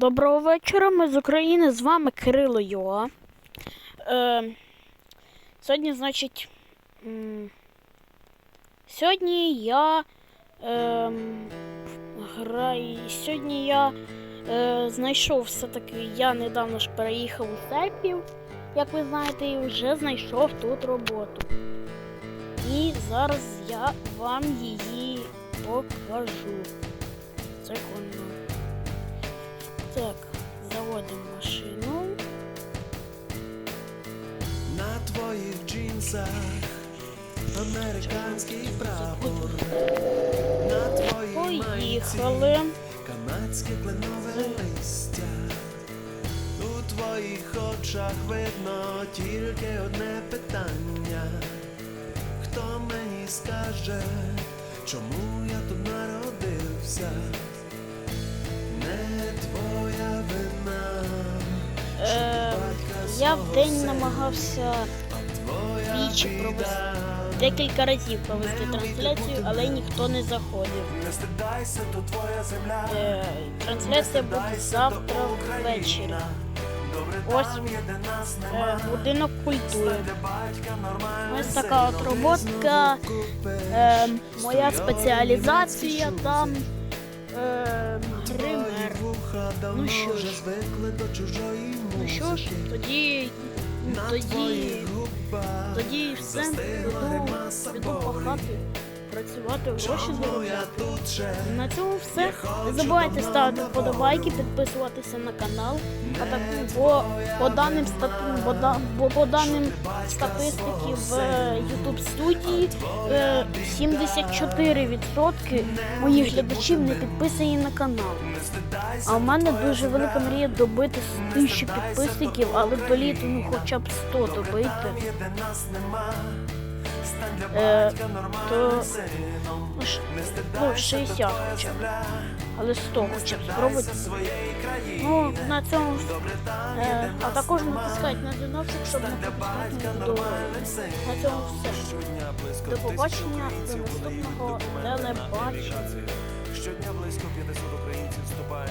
Доброго вечора, ми з України, з вами Кирило Йоа. Е, сьогодні, значить, сьогодні я е, граю. Сьогодні я е, знайшов все-таки, я недавно ж переїхав у Серпів, як ви знаєте, і вже знайшов тут роботу. І зараз я вам її покажу. Джинсах американський прапор. На твоїй майці канадське кленове листя. У твоїх очах видно тільки одне питання. Хто мені скаже, чому я тут народився? Не твоя вина. що Е, батька я свого в день намагався двічі провести декілька разів провести трансляцію, але ніхто не заходив. Е, трансляція буде завтра ввечері. Ось е, будинок культури. Ось така от роботка. Е, моя спеціалізація там е, гример. Давно Ну що ж. Ну що ж, тоді, тоді, тоді все піду, піду болі. пахати, працювати, гроші заробляти. На цьому все. Не забувайте ставити вподобайки, підписуватися на канал. А так бо по даним стат- бо, да- бо по даним статистики в е, YouTube студії е, 74% моїх глядачів не підписані на канал. А в мене дуже велика мрія добити 1000 підписників, але до ну хоча б 100 добити. Е, то-. Ну, ш- ну 60 хоча б. Але 100 хоча б спробуйте. Ну, на цьому Е, а також натискайте на дзвіночок, щоб не пропускати батька відео. На цьому все. До побачення, до наступного телебачення. Щодня близько 500 українців вступають